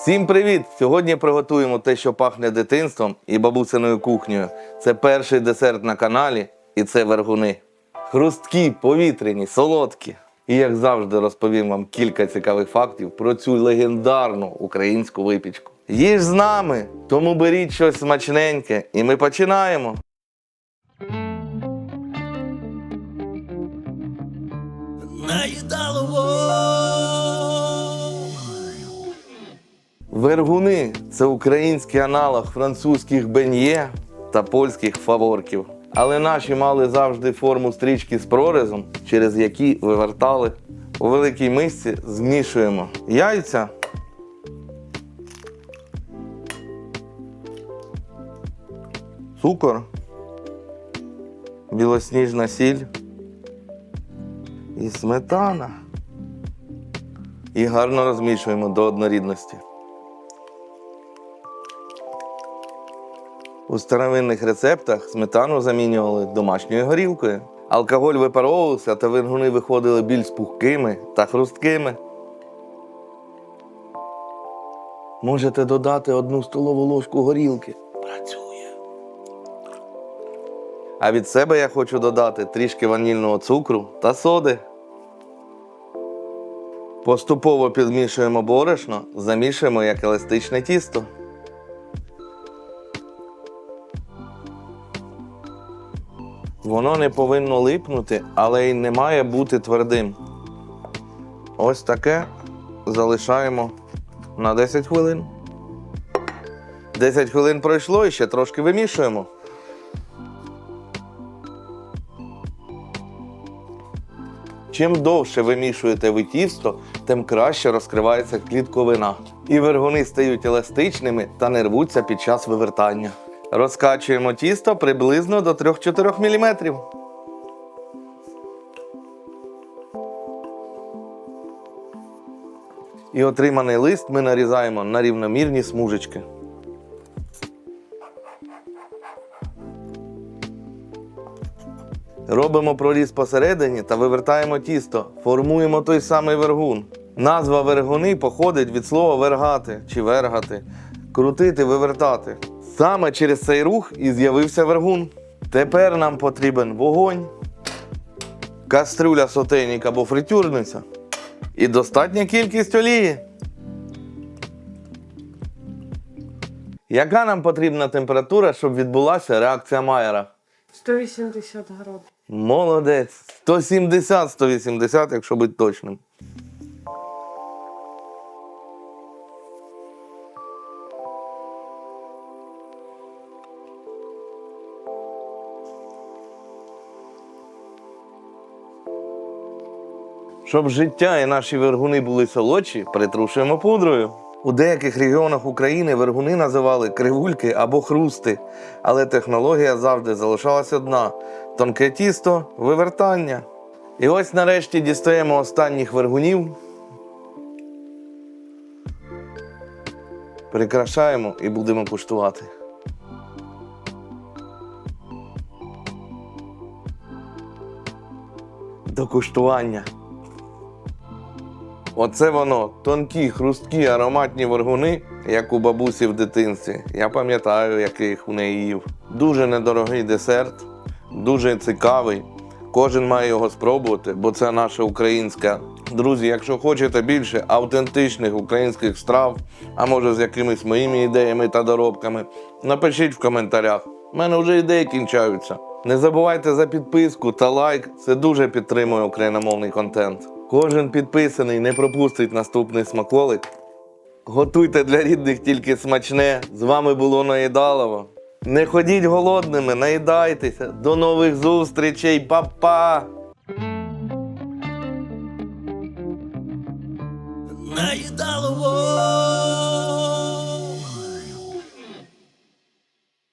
Всім привіт! Сьогодні приготуємо те, що пахне дитинством і бабусиною кухнею. Це перший десерт на каналі, і це вергуни. Хрусткі, повітряні, солодкі. І як завжди розповім вам кілька цікавих фактів про цю легендарну українську випічку. Їж з нами, тому беріть щось смачненьке, і ми починаємо. Вергуни це український аналог французьких бен'є та польських фаворків. Але наші мали завжди форму стрічки з прорізом, через які вивертали. У великій мисці змішуємо яйця. Цукор, білосніжна сіль і сметана. І гарно розмішуємо до однорідності. У старовинних рецептах сметану замінювали домашньою горілкою. Алкоголь випаровувався, та вингуни виходили більш пухкими та хрусткими. Можете додати одну столову ложку горілки. Працює. А від себе я хочу додати трішки ванільного цукру та соди. Поступово підмішуємо борошно, замішуємо як еластичне тісто. Воно не повинно липнути, але й не має бути твердим. Ось таке залишаємо на 10 хвилин. 10 хвилин пройшло і ще трошки вимішуємо. Чим довше вимішуєте ви тісто, тим краще розкривається клітковина. І вергуни стають еластичними та не рвуться під час вивертання. Розкачуємо тісто приблизно до 3-4 мм. І отриманий лист ми нарізаємо на рівномірні смужечки. Робимо проріз посередині та вивертаємо тісто. Формуємо той самий вергун. Назва вергуни походить від слова вергати чи вергати, крутити, вивертати. Саме через цей рух і з'явився вергун. Тепер нам потрібен вогонь, кастрюля сотейник або фритюрниця і достатня кількість олії. Яка нам потрібна температура, щоб відбулася реакція Майера? 180 градусів. Молодець. 170-180, якщо бути точним. Щоб життя і наші вергуни були солодші, притрушуємо пудрою. У деяких регіонах України вергуни називали кривульки або хрусти, але технологія завжди залишалась одна: тонке тісто, вивертання. І ось нарешті дістаємо останніх вергунів. Прикрашаємо і будемо куштувати. До куштування. Оце воно, тонкі, хрусткі, ароматні вергуни, як у бабусі в дитинстві. Я пам'ятаю, яких у неї їв. Дуже недорогий десерт, дуже цікавий. Кожен має його спробувати, бо це наша українська. Друзі, якщо хочете більше автентичних українських страв, а може з якимись моїми ідеями та доробками, напишіть в коментарях. У мене вже ідеї кінчаються. Не забувайте за підписку та лайк, це дуже підтримує україномовний контент. Кожен підписаний не пропустить наступний смаколик. Готуйте для рідних тільки смачне. З вами було Наїдалово. Не ходіть голодними, наїдайтеся. До нових зустрічей, Па-па! Наїдалово.